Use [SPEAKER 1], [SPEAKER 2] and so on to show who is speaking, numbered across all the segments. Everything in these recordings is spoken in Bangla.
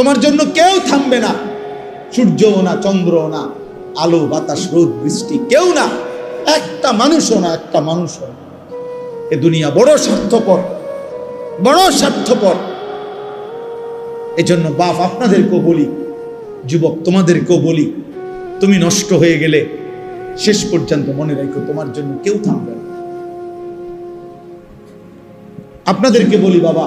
[SPEAKER 1] তোমার জন্য কেউ থামবে না। সূর্যও না চন্দ্রও না, আলো, বাতাস, রোদ, বৃষ্টি কেউ না। একটা মানুষও না, একটা মানুষও এ দুনিয়া বড় স্বার্থপর বড় স্বার্থপর। এজন্য বাপ, আপনাদেরকেও বলি, যুবক, তোমাদেরকেও বলি, তুমি নষ্ট হয়ে গেলে শেষ পর্যন্ত মনে রাখো, তোমার জন্য কেউ থামবে না। আপনাদেরকে বলি, বাবা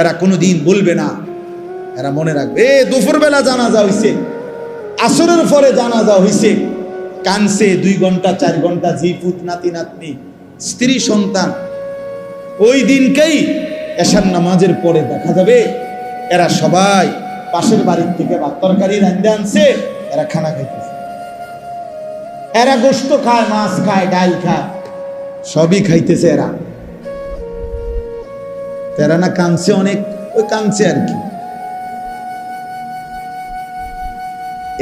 [SPEAKER 1] এরা কোনোদিন বলবে না। এরা মনে রাখবে, এ দুপুর বেলা জানাজা হইছে, আসরের পরে জানাজা হইছে। কানছে দুই ঘণ্টা, চার ঘণ্টা জি পুত নাতি নাতনি, স্ত্রী সন্তান। ওই দিনকেই এশার নামাজের পরে দেখা যাবে, এরা সবাই পাশের বাড়ির থেকে বা তরকারি রান্ধে আনছে, এরা খানা খাইতেছে। এরা গোস্ত খায়, মাছ খায়, ডাল খায়, সবই খাইতেছে এরা। এরা না কাঁদছে অনেক ওই কাঁদছে আর কি।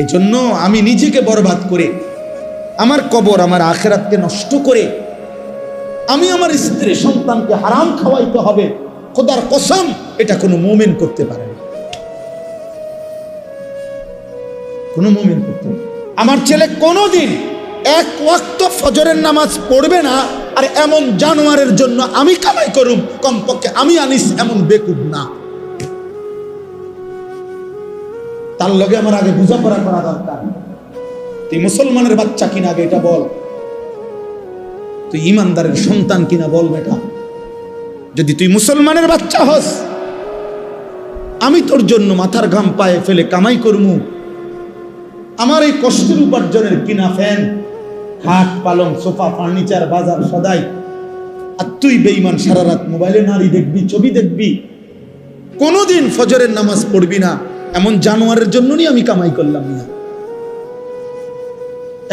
[SPEAKER 1] এই জন্য আমি নিজেকে বরবাদ করে, আমার কবর, আমার আখেরাতকে নষ্ট করে, আমি আমার স্ত্রী সন্তানকে হারাম খাওয়াইতে হবে। খোদার কসম, এটা কোনো মোমেন করতে পারে না। কোনো মোমেন করতে আমার ছেলে কোনোদিন এক ওয়াক্ত ফজরের নামাজ পড়বে না আর এমন জানোয়ারের জন্য আমি কামাই করুম, কমপক্ষে আমি আনিস এমন বেকুব না। তার লগে আমার আগে বোঝাপড়া করা দরকার। তুই মুসলমানের বাচ্চা কিনা এটা বল। তুই ইমানদারের সন্তান কিনা বল বেটা। যদি তুই মুসলমানের বাচ্চা হস, আমি তোর জন্য মাথার ঘাম পায়ে ফেলে কামাই করমু। আমার এই কষ্টের উপার্জনের কিনা ফ্যান? খাট পালং, সোফা, ফার্নিচার, বাজার, সদাই। আর তুই বেইমান সারা রাত মোবাইলে নারী দেখবি, ছবি দেখবি। কোনোদিন ফজরের নামাজ পড়বি না। এমন জানোয়ারের জন্য নিয়ে আমি কামাই করলাম না।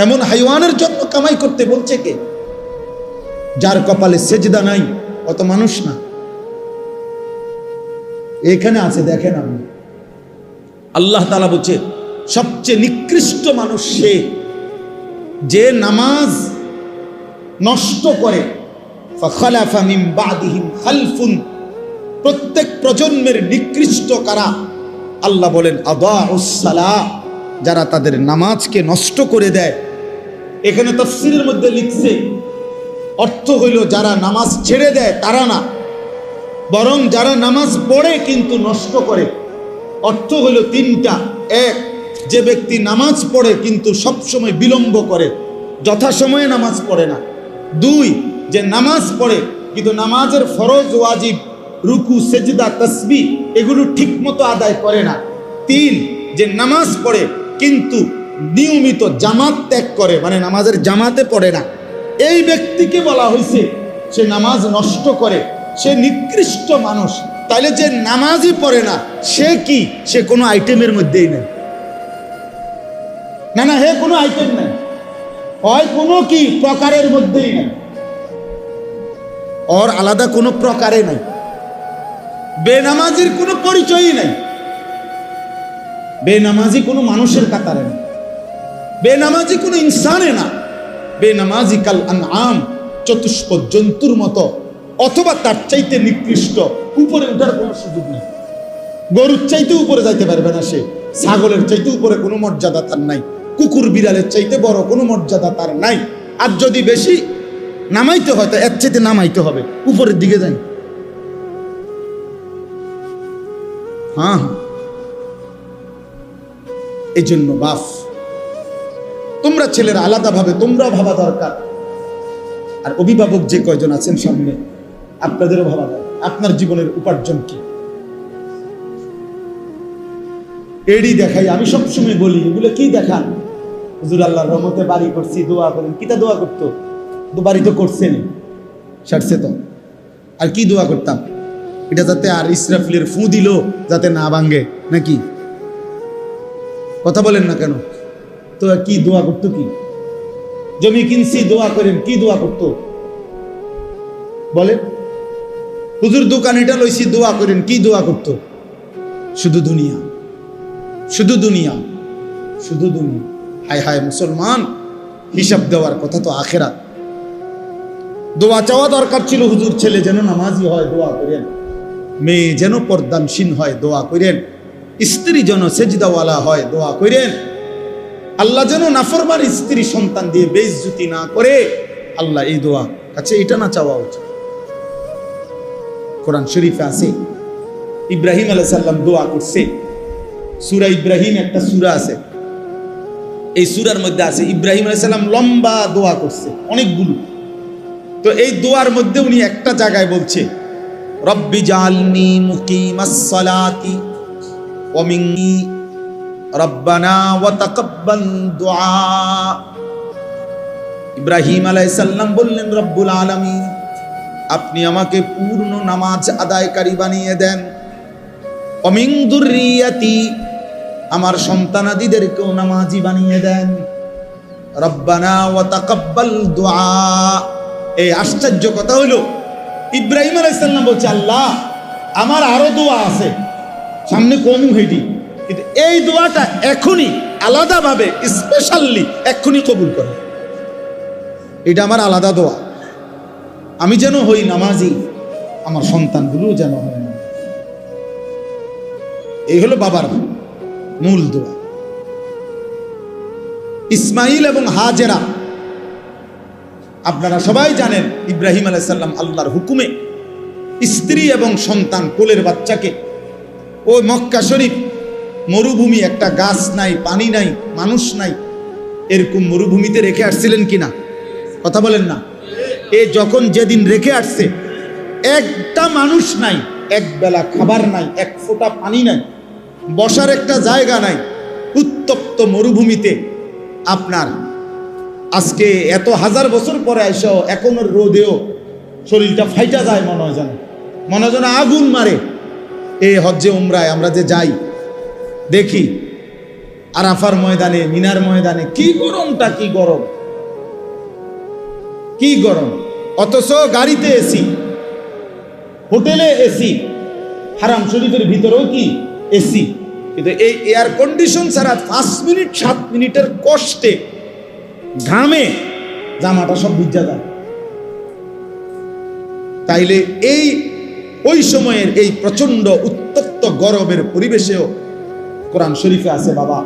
[SPEAKER 1] এমন হাইওয়ানের জন্য কামাই করতে বলছে কে? যার কপালে সেজদা নাই, অত মানুষ না। এখানে আছে, দেখেন আপনি। আল্লাহ তালা বলছে, সবচেয়ে নিকৃষ্ট মানুষ সে। যে নামাজ নষ্ট করে খালফুন, প্রত্যেক প্রজন্মের নিকৃষ্ট কারা? আল্লাহ বলেন আদাউসালা যারা তাদের নামাজকে নষ্ট করে দেয়। এখানে তফসিলের মধ্যে লিখছে, অর্থ হইল যারা নামাজ ছেড়ে দেয়, তারা না। বরং যারা নামাজ পড়ে কিন্তু নষ্ট করে। অর্থ হইল তিনটা। এক যে ব্যক্তি নামাজ পড়ে কিন্তু সবসময় বিলম্ব করে, যথাসময়ে নামাজ পড়ে না। দুই, যে নামাজ পড়ে, কিন্তু নামাজের ফরজ, ওয়াজিব, রুকু, সেজদা, তসবি, এগুলো ঠিক মতো আদায় করে না। তিন, যে নামাজ পড়ে, কিন্তু নিয়মিত জামাত ত্যাগ করে মানে নামাজের জামাতে পড়ে না। এই ব্যক্তিকে বলা হয়েছে সে নামাজ নষ্ট করে, সে নিকৃষ্ট মানুষ। তাইলে যে নামাজই পড়ে না, সে কি? সে কোনো আইটেমের মধ্যেই নেই। না না, হে, কোনো আইটেম নাই। হয় কোনো কি, প্রকারের মধ্যেই নেই। ওর আলাদা কোনো প্রকারে নাই। বেনামাজির কোনো পরিচয়ই নাই। বেনামাজি কোনো মানুষের কাতারে না বেনামাজি কোনো ইনসানে না। বেনামাজি কাল আম চতুষ্প জন্তুর মতো, অথবা তার চাইতে নিকৃষ্ট, উপরে উঠার কোনো সুযোগ নেই। গরুর চাইতে উপরে যাইতে পারবে না সে। ছাগলের চাইতে উপরে কোনো মর্যাদা তার নাই। কুকুর বিড়ালের চাইতে বড় কোনো মর্যাদা তার নাই। আর যদি বেশি নামাইতে হয়, তো এর চাইতে নামাইতে হবে। উপরের দিকে যাই। হ্যাঁ হ্যাঁ। এই জন্য বাফ তোমরা ছেলেরা আলাদাভাবে তোমরাও ভাবা দরকার। আর অভিভাবক যে কয়জন আছেন সামনে, আপনাদেরও ভাবা দরকার। আপনার জীবনের উপার্জন কি? এডি দেখাই, আমি সবসময় বলি, এগুলো কি দেখান? হুজুর আল্লাহ রহমতে বাড়ি করছি, দোয়া করেন। কিতা দোয়া করতো? তো বাড়ি তো করছেন। সারছে তো। আর কি দোয়া করতাম? এটা যাতে আর ইসরাফিলের ফু দিল, যাতে না ভাঙ্গে নাকি? কথা বলেন না কেন? তো কি দোয়া করতো কি? জমি কিনছি, দোয়া করেন, কি দোয়া করতো? বলেন। হুজুর দোকান এটা লইছি, দোয়া করেন, কি দোয়া করতো? শুধু দুনিয়া। শুধু দুনিয়া শুধু দুনিয়া। হায় হায় মুসলমান, হিসাব দেওয়ার কথা তো আখেরা দোয়া চাওয়া দরকার ছিল হুজুর, ছেলে যেন নামাজি হয়, দোয়া করেন। মেয়ে যেন পর্দানসীন হয়, দোয়া করেন। স্ত্রী যেন সেজদাওয়ালা হয়, দোয়া করেন। আল্লাহ যেন নাফরমান স্ত্রী সন্তান দিয়ে বেইজ্জতি না করে। আল্লাহ এই দোয়া কাছে এটা না চাওয়া উচিত। কোরআন শরীফে আছে, ইব্রাহিম আলাইহিস সাল্লাম দোয়া করছে। সূরা ইব্রাহিম একটা সূরা আছে। এই সূরার মধ্যে আছে, ইব্রাহিম আলাইসাল্লাম লম্বা দোয়া করছে, অনেকগুলো। তো এই দোয়ার মধ্যে উনি একটা জায়গায় বলছে, রব্বি জালনি মুকিমাস সালাতি ওয়া রব্বানা ওয়া তাকাব্বাল দুআ। ইব্রাহিম আলাইহিস সালাম বললেন, রব্বুল আলামিন, আপনি আমাকে পূর্ণ নামাজ আদায়কারী বানিয়ে দেন। অমিং দুর্রিয়াতি আমার সন্তানাদিদেরকেও নামাজি বানিয়ে দেন। রব্বানা ওয়া তাকাব্বাল দুআ। এই আশ্চর্য কথা হলো ইব্রাহিম আলাইসাল্লাম বলছে, আল্লাহ, আমার আরও দোয়া আছে। সামনে কম হেঁটি কিন্তু এই দোয়াটা এখনই আলাদাভাবে স্পেশালি এক্ষুনি কবুল করে। এটা আমার আলাদা দোয়া আমি যেন হই নামাজি, আমার সন্তানগুলো যেন হয়। না এই হলো বাবার মূল দোয়া। ইসমাইল এবং হাজেরা, আপনারা সবাই জানেন ইব্রাহিম আলাইসাল্লাম আল্লাহর হুকুমে স্ত্রী এবং সন্তান কোলের বাচ্চাকে ও মক্কা শরীফ মরুভূমি একটা গাছ নাই, পানি নাই, মানুষ নাই, এরকম মরুভূমিতে রেখে আসছিলেন কিনা? কথা বলেন না। এ যখন যেদিন রেখে আসছে, একটা মানুষ নাই এক বেলা খাবার নাই, এক ফোঁটা পানি নাই বসার একটা জায়গা নাই, উত্তপ্ত মরুভূমিতে। আপনার আজকে এত হাজার বছর পরে এসেও এখনও রোদেও শরীরটা ফাইটা যায় মনে হয় যেন। মনে হয় যেন আগুন মারে। এই হজ্জে উমরায়, আমরা যে যাই, দেখি আরাফার ময়দানে, মিনার ময়দানে, কি গরমটা, কি গরম। কি গরম। অথচ গাড়িতে এসি, হোটেলে এসি, হারাম শরীফের ভিতরেও কি এসি। কিন্তু এই এয়ার কন্ডিশন ছাড়া পাঁচ মিনিট, সাত মিনিটের কষ্টে ঘামে জামাটা সব ভিজা যায়। তাইলে এই, ওই সময়ের এই প্রচণ্ড উত্তপ্ত গরমের পরিবেশেও কোরআন শরীফে আছে, বাবা।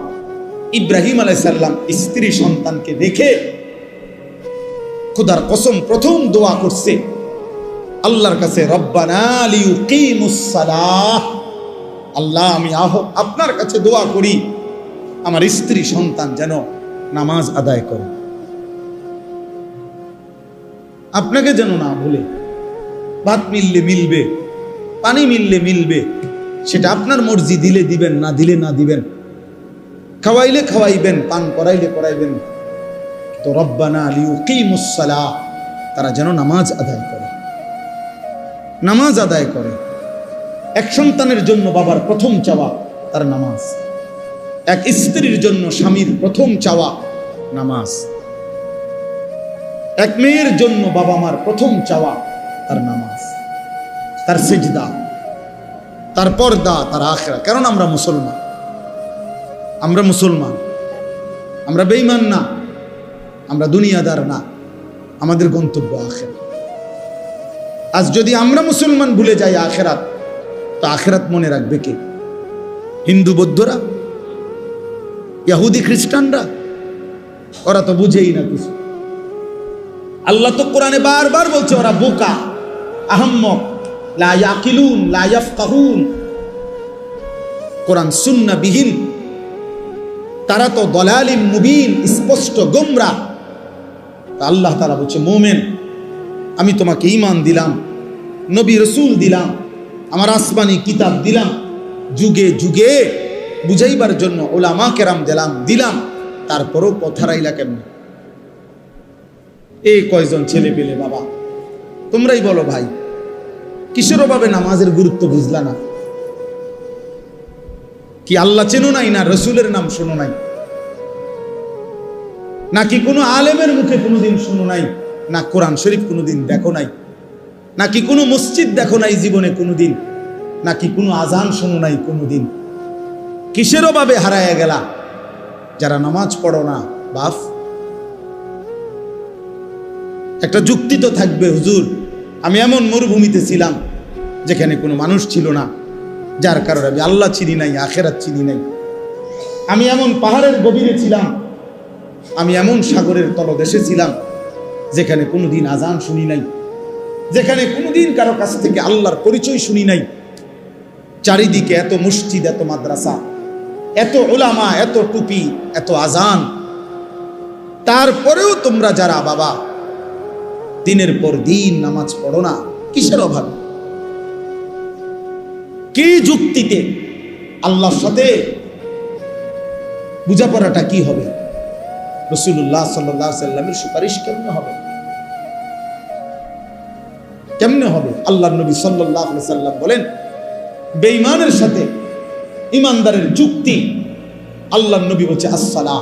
[SPEAKER 1] ইব্রাহিম আলাইসাল্লাম স্ত্রী সন্তানকে দেখে খুদার কসম প্রথম দোয়া করছে, আল্লাহর কাছে, রব্বানা লিউকিমুসসালাহ আল্লাহ, আমি আহ আপনার কাছে দোয়া করি, আমার স্ত্রী সন্তান যেন নামাজ আদায় করে। আপনাকে যেন না ভুলে, ভাত মিললে মিলবে, পানি মিললে মিলবে, সেটা আপনার মর্জি, দিলে দিবেন, না দিলে না দিবেন। খাওয়াইলে খাওয়াইবেন, পান করাইলে করাইবেন। তো রব্বানা লিউকিমুসসালাহ তারা যেন নামাজ আদায় করে। নামাজ আদায় করে। এক সন্তানের জন্য বাবার প্রথম চাওয়া তার নামাজ। এক স্ত্রীর জন্য স্বামীর প্রথম চাওয়া নামাজ। এক মেয়ের জন্য বাবা মার প্রথম চাওয়া তার নামাজ। তার সেজদা, তার পর্দা, তার আখরা। কারণ আমরা মুসলমান। আমরা মুসলমান। আমরা বেইমান না। আমরা দুনিয়াদার না। আমাদের গন্তব্য আখেরা। আজ যদি আমরা মুসলমান ভুলে যাই আখেরাত তো আখেরাত মনে রাখবে কে? হিন্দু বৌদ্ধরা? ইয়াহুদি খ্রিস্টানরা? ওরা তো বুঝেই না কিছু। আল্লাহ তো কোরআনে বারবার বলছে, ওরা বোকা, আহম্মক, লা ইয়াকিলুন, লা ইয়াফকাহুন। কোরআন সুন্না বিহীন তারা তো দলালিম মুবিন, স্পষ্ট গোমরা। আল্লাহ তারা বলছে, মোমেন, আমি তোমাকে ইমান দিলাম, নবী রসুল দিলাম আমার আসমানি কিতাব দিলাম। যুগে যুগে বুঝাইবার জন্য ওলামা কেরাম দিলাম দিলাম। তারপরও কথা রাইলা কেমন? এই কয়জন ছেলে পেলে বাবা, তোমরাই বলো ভাই, কিসের অভাবে নামাজের গুরুত্ব বুঝলা না? কি আল্লাহ চেনো নাই না রসুলের নাম শোনো নাই? নাকি কোনো আলেমের মুখে কোনোদিন শোনো নাই, না কোরআন শরীফ কোনোদিন দেখো নাই? নাকি কোনো মসজিদ দেখো নাই জীবনে কোনোদিন? নাকি কোনো আজান শোনো নাই কোনোদিন? কিসের অভাবে হারায় গেলা? যারা নামাজ পড়ো না, বাফ। একটা যুক্তি তো থাকবে, হুজুর। আমি এমন মরুভূমিতে ছিলাম, যেখানে কোনো মানুষ ছিল না, যার কারণে আমি আল্লাহ চিনি নাই, আখেরাত চিনি নাই। আমি এমন পাহাড়ের গভীরে ছিলাম, আমি এমন সাগরের তলদেশে ছিলাম, যেখানে কোনোদিন আজান শুনি নাই। যেখানে কোনোদিন কারও কাছ থেকে আল্লাহর পরিচয় শুনি নাই। চারিদিকে এত মসজিদ, এত মাদ্রাসা, এত ওলামা এত টুপি, এত আজান। তারপরেও তোমরা যারা, বাবা, দিনের পর দিন নামাজ পড়ো না, কিসের অভাব? কি যুক্তিতে আল্লাহর সাথে বোঝাপড়াটা কি হবে? রসুল্লাহ সাল্লাহ সাল্লামের সুপারিশ কেমন হবে? কেমনে হবে? আল্লাহ নবী সাল্লাহ সাল্লাম বলেন, বেঈমানের সাথে ইমানদারের যুক্তি, আল্লাহ নবী বলছে আসসালাহ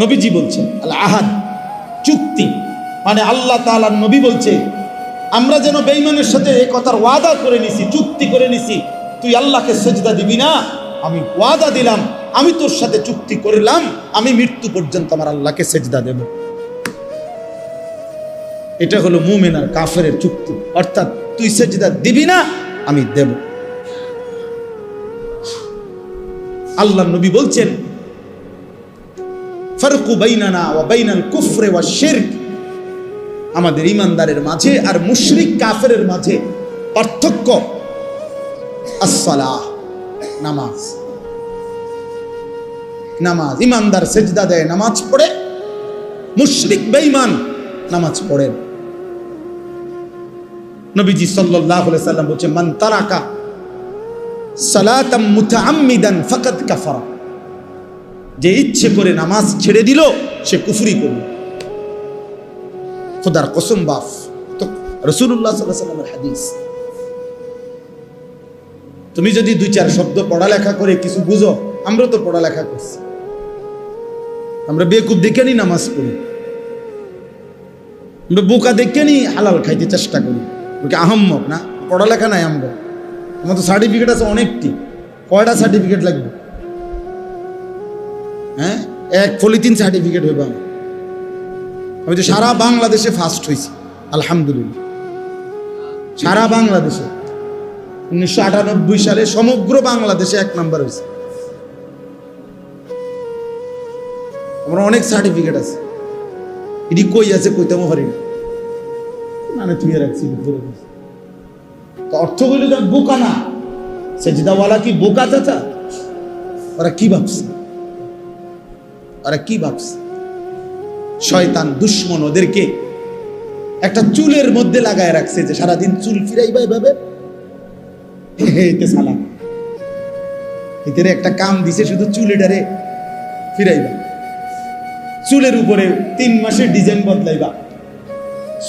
[SPEAKER 1] নবীজি বলছে আল্লাহ আহাদ চুক্তি মানে আল্লাহ তাআলা নবী বলছে, আমরা যেন বেঈমানের সাথে এ কথার ওয়াদা করে নিছি চুক্তি করে নিছি, তুই আল্লাহকে সেজদা দিবি না? আমি ওয়াদা দিলাম, আমি তোর সাথে চুক্তি করলাম, আমি মৃত্যু পর্যন্ত আমার আল্লাহকে সেজদা দেব। এটা হলো মুমিন আর কাফের চুক্তি। অর্থাৎ তুই সেজদা দিবি না, আমি দেব। আল্লাহ নবী বলছেন, ফারকু বাইনানা ওয়া বাইনাল কুফরে ওয়া শিরক। আমাদের ইমানদারের মাঝে আর মুশরিক কাফেরের মাঝে পার্থক্য আসসালাহ, নামাজ। নামাজ ইমানদার সেজদা দেয়, নামাজ পড়ে। মুশরিক বেঈমান, নামাজ পড়েন। নবীজি সাল্লাম বলছে, মান তারাকা সালাতাম মুতাআম্মিদান ফাকাদ কাফারা। যে ইচ্ছে করে নামাজ ছেড়ে দিল, সে কুফরি করল। খোদার কসম, বাফ। তো রসুল্লাহ তুমি যদি দুই চার শব্দ পড়ালেখা করে কিছু বুঝো, আমরা তো পড়ালেখা করছি। আমরা বেকুব দেখে নি নামাজ পড়ি। আমরা বোকা দেখে নি হালাল খাইতে চেষ্টা করি। ওকে আহম্মক না? পড়ালেখা নাই আমরা আমার তো সার্টিফিকেট আছে অনেকটি। কয়টা সার্টিফিকেট লাগবে? হ্যাঁ? এক পলিথিন সার্টিফিকেট হইব আমার। আমি তো সারা বাংলাদেশে ফার্স্ট হয়েছি, আলহামদুলিল্লাহ। সারা বাংলাদেশে। উনিশশো আটানব্বই সালে সমগ্র বাংলাদেশে এক নাম্বার হয়েছে। আমার অনেক সার্টিফিকেট আছে। এটি কই আছে কইতাম পারি মানে। তো অর্থ বোকা না। কি বোকা চাচা? ওরা কি ভাবছে? শয়তান দুশ্মন ওদেরকে একটা চুলের মধ্যে লাগায় রাখছে যে সারাদিন চুল ফিরাইবা এদের একটা কাম দিছে শুধু চুলেটারে ফিরাইবা। চুলের উপরে তিন মাসের ডিজাইন বদলাইবা।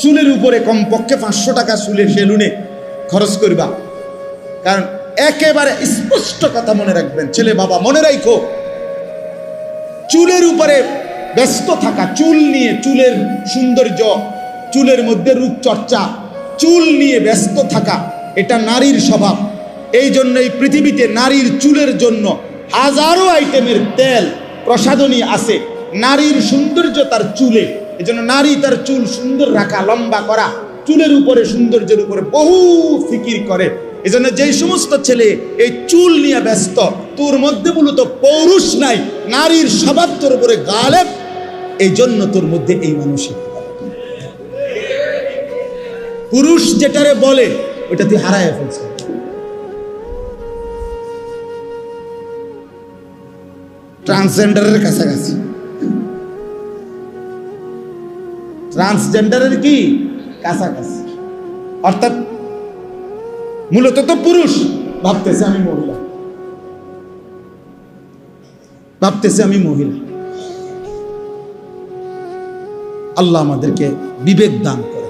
[SPEAKER 1] চুলের উপরে কমপক্ষে পাঁচশো টাকা চুলের সেলুনে খরচ করবা। কারণ একেবারে স্পষ্ট কথা মনে রাখবেন, ছেলে বাবা, মনে রাখো চুলের উপরে ব্যস্ত থাকা, চুল নিয়ে চুলের সৌন্দর্য, চুলের মধ্যে রূপচর্চা, চুল নিয়ে ব্যস্ত থাকা, এটা নারীর স্বভাব। এই জন্য এই পৃথিবীতে নারীর চুলের জন্য হাজারো আইটেমের তেল, প্রসাধনী আছে। নারীর সৌন্দর্য তার চুলে। এই জন্য নারী তার চুল সুন্দর রাখা, লম্বা করা, চুলের উপরে, সৌন্দর্যের উপরে বহু ফিকির করে। এজন্য যেই সমস্ত ছেলে এই চুল নিয়ে ব্যস্ত, তোর মধ্যে মূলত পৌরুষ নাই, নারীর স্বভাব তোর উপরে গালেব এই জন্য তোর মধ্যে এই মানসিক পুরুষ যেটারে বলে ওটা তুই হারায় ফেলছে ট্রান্সজেন্ডারের কাছাকাছি। ট্রান্সজেন্ডারের কি? কাছাকাছি। অর্থাৎ মূলত তো পুরুষ। ভাবতেছে আমি মহিলা। ভাবতেছে আমি মহিলা। আল্লাহ আমাদেরকে বিবেক দান করে।